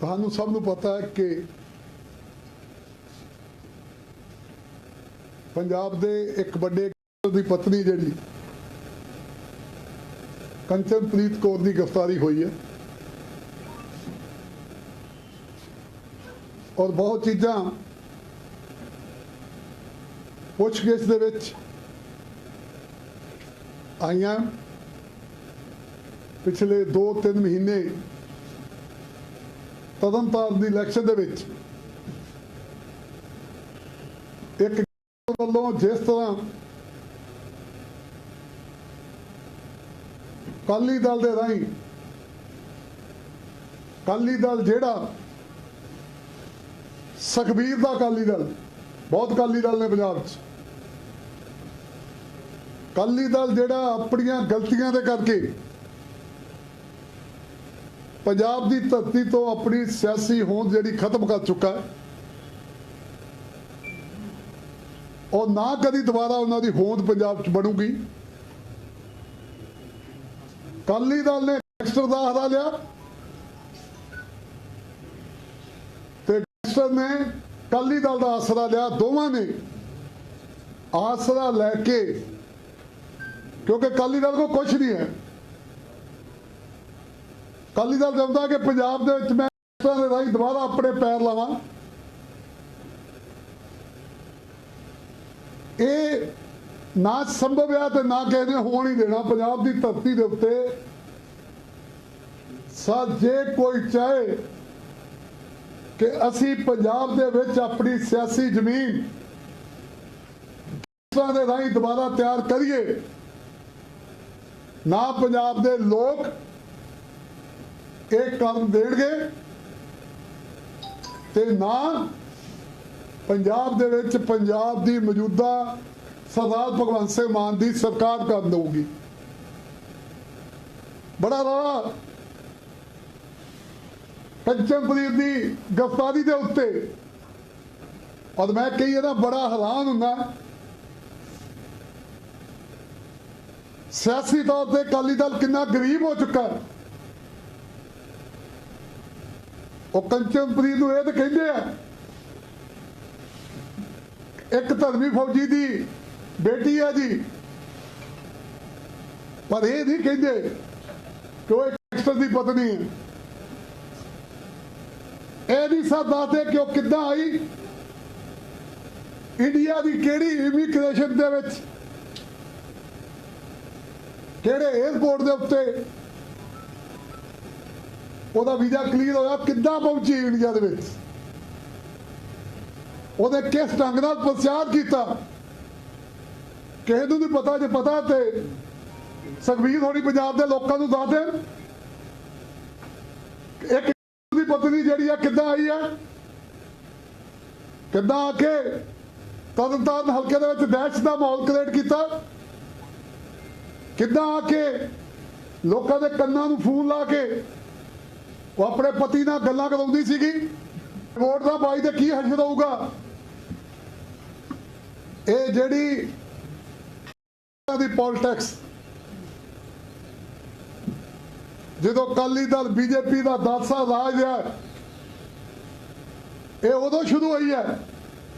ਤੁਹਾਨੂੰ ਸਭ ਨੂੰ ਪਤਾ ਹੈ ਕਿ ਪੰਜਾਬ ਦੇ ਇੱਕ ਵੱਡੇ ਦੀ ਪਤਨੀ ਜਿਹੜੀ ਕੰਚਨਪ੍ਰੀਤ ਕੌਰ ਦੀ ਗ੍ਰਿਫਤਾਰੀ ਹੋਈ ਹੈ। ਔਰ ਬਹੁਤ ਚੀਜ਼ਾਂ ਪੁੱਛਗਿੱਛ ਦੇ ਵਿੱਚ ਆਈਆਂ। ਪਿਛਲੇ 2-3 ਮਹੀਨੇ ਤਦਨਤਾਰਨ ਦੀ ਇਲੈਕਸ਼ਨ ਦੇ ਵਿੱਚ ਇੱਕ ਵੱਲੋਂ ਜਿਸ ਤਰ੍ਹਾਂ ਕਾਲੀ ਦਲ ਦੇ ਰਾਹੀਂ ਕਾਲੀ ਦਲ ਜਿਹੜਾ ਸੁਖਬੀਰ ਦਾ ਕਾਲੀ ਦਲ, ਬਹੁਤ ਕਾਲੀ ਦਲ ਨੇ ਪੰਜਾਬ 'ਚ ਕਾਲੀ ਦਲ ਜਿਹੜਾ ਆਪਣੀਆਂ ਗਲਤੀਆਂ ਦੇ ਕਰਕੇ ਪੰਜਾਬ ਦੀ ਧਰਤੀ ਤੋਂ ਆਪਣੀ ਸਿਆਸੀ ਹੋਂਦ ਜਿਹੜੀ ਖਤਮ ਕਰ ਚੁੱਕਾ ਹੈ, ਉਹ ਨਾ ਕਦੀ ਦੁਬਾਰਾ ਉਹਨਾਂ ਦੀ ਹੋਂਦ ਪੰਜਾਬ 'ਚ ਬਣੂਗੀ। ਕਾਲੀ ਦਲ ਨੇ ਗੈਂਗਸਟਰ ਦਾ ਹਰਾ ਲਿਆ ਤੇ ਗੈਂਗਸਟਰ ਨੇ ਕਾਲੀ ਦਲ ਦਾ ਆਸਰਾ ਲਿਆ, ਦੋਵਾਂ ਨੇ ਆਸਰਾ ਲੈ ਕੇ, ਕਿਉਂਕਿ ਕਾਲੀ ਦਲ ਕੋ ਕੁਝ ਨਹੀਂ ਹੈ। ਅਕਾਲੀ ਦਲ ਚਾਹੁੰਦਾ ਕਿ ਪੰਜਾਬ ਦੇ ਵਿੱਚ ਮੈਂ ਇਸ ਤਰ੍ਹਾਂ ਦੇ ਰਾਹੀਂ ਦੁਬਾਰਾ ਆਪਣੇ ਪੈਰ ਲਾਵਾਂ। ਇਹ ਨਾ ਸੰਭਵ ਆ ਤੇ ਨਾ ਕਿਸੇ ਨੇ ਹੋਣ ਹੀ ਦੇਣਾ। ਪੰਜਾਬ ਦੀ ਧਰਤੀ ਦੇ ਉੱਤੇ ਸਾ ਜੇ ਕੋਈ ਚਾਹੇ ਕਿ ਅਸੀਂ ਪੰਜਾਬ ਦੇ ਵਿੱਚ ਆਪਣੀ ਸਿਆਸੀ ਜ਼ਮੀਨ ਦੂਸਰਾ ਦੇ ਰਾਹੀਂ ਦੁਬਾਰਾ ਤਿਆਰ ਕਰੀਏ। ਨਾ ਪੰਜਾਬ ਦੇ ਲੋਕ ਇਹ ਕਰਨ ਦੇਣਗੇ ਤੇ ਨਾ ਪੰਜਾਬ ਦੇ ਵਿੱਚ ਪੰਜਾਬ ਦੀ ਮੌਜੂਦਾ ਸਰਦਾਰ ਭਗਵੰਤ ਸਿੰਘ ਮਾਨ ਦੀ ਸਰਕਾਰ ਕਰਨ ਦਊਗੀ। ਬੜਾ ਰੌਲਾ। ਕੰਚਨਪ੍ਰੀਤ ਦੀ ਗ੍ਰਿਫਤਾਰੀ ਦੇ ਉੱਤੇ। ਔਰ ਮੈਂ ਕਈ ਇਹਦਾ ਬੜਾ ਹੈਰਾਨ ਹੁੰਦਾ। ਸਿਆਸੀ ਤੌਰ ਤੇ ਅਕਾਲੀ ਦਲ ਕਿੰਨਾ ਗਰੀਬ ਹੋ ਚੁੱਕਾ ਹੈ। ਉਹ ਕੰਚਨਪ੍ਰੀਤ ਨੂੰ ਇਹ ਤਾਂ ਕਹਿੰਦੇ ਆ, ਇੱਕ ਧਰਮੀ ਫੌਜੀ ਦੀ ਬੇਟੀ ਹੈ ਜੀ। ਪਰ ਇਹ ਨਹੀਂ ਕਹਿੰਦੇ ਕਿ ਉਹ ਇੱਕ ਗੈਂਗਸਟਰ ਦੀ ਪਤਨੀ ਹੈ ਇਹ ਨਹੀਂ ਸਭ ਦੱਸਦੇ ਕਿ ਉਹ ਕਿੱਦਾਂ ਆਈ। ਇੰਡੀਆ ਦੀ ਕਿਹੜੀ ਇਮੀਗ੍ਰੇਸ਼ਨ ਦੇ ਵਿੱਚ, ਕਿਹੜੇ 에어ਪੋਰਟ ਦੇ ਉੱਤੇ ਉਹਦਾ ਵੀਜ਼ਾ ਕਲੀਅਰ ਹੋਇਆ ਕਿੱਦਾਂ ਪਹੁੰਚੀ ਇੰਡੀਆ ਦੇ ਵਿੱਚ? ਉਹਨੇ ਕਿਸ ਢੰਗ ਨਾਲ ਪ੍ਰਚਾਰ ਕੀਤਾ? ਕਿਸੇ ਨੂੰ ਨਹੀਂ ਪਤਾ ਜੇ ਪਤਾ ਤੇ ਸੁਖਬੀਰ ਹੋਣੀ ਪੰਜਾਬ ਦੇ ਲੋਕਾਂ ਨੂੰ ਦੱਸ ਦੇਣ। ਇੱਕ ਦੀ ਪਤਨੀ ਜਿਹੜੀ ਆ ਕਿੱਦਾਂ ਆਈ ਆ? ਕਿੱਦਾਂ ਆ ਕੇ ਤਰਨਤਾਰਨ ਹਲਕੇ ਦੇ ਵਿੱਚ ਦਹਿਸ਼ਤ ਦਾ ਮਾਹੌਲ ਕ੍ਰੀਏਟ ਕੀਤਾ? ਕਿੱਦਾਂ ਆ ਕੇ ਲੋਕਾਂ ਦੇ ਕੰਨਾਂ ਨੂੰ ਫੋਨ ਲਾ ਕੇ ਉਹ ਆਪਣੇ ਪਤੀ ਨਾਲ ਗੱਲਾਂ ਕਰਾਉਂਦੀ ਸੀਗੀ। ਵੋਟ ਦਾ ਬਾਈ ਤੇ ਕੀ ਹਸ਼ਰ ਹੋਊਗਾ ਇਹ ਜਿਹੜੀ ਦੀ ਪੋਲਿਟਿਕਸ ਜਦੋਂ ਕਾਲੀ ਦਲ ਬੀਜੇਪੀ ਦਾ 10 ਸਾਲ ਰਾਜ ਹੈ, ਇਹ ਉਦੋਂ ਸ਼ੁਰੂ ਹੋਈ ਹੈ।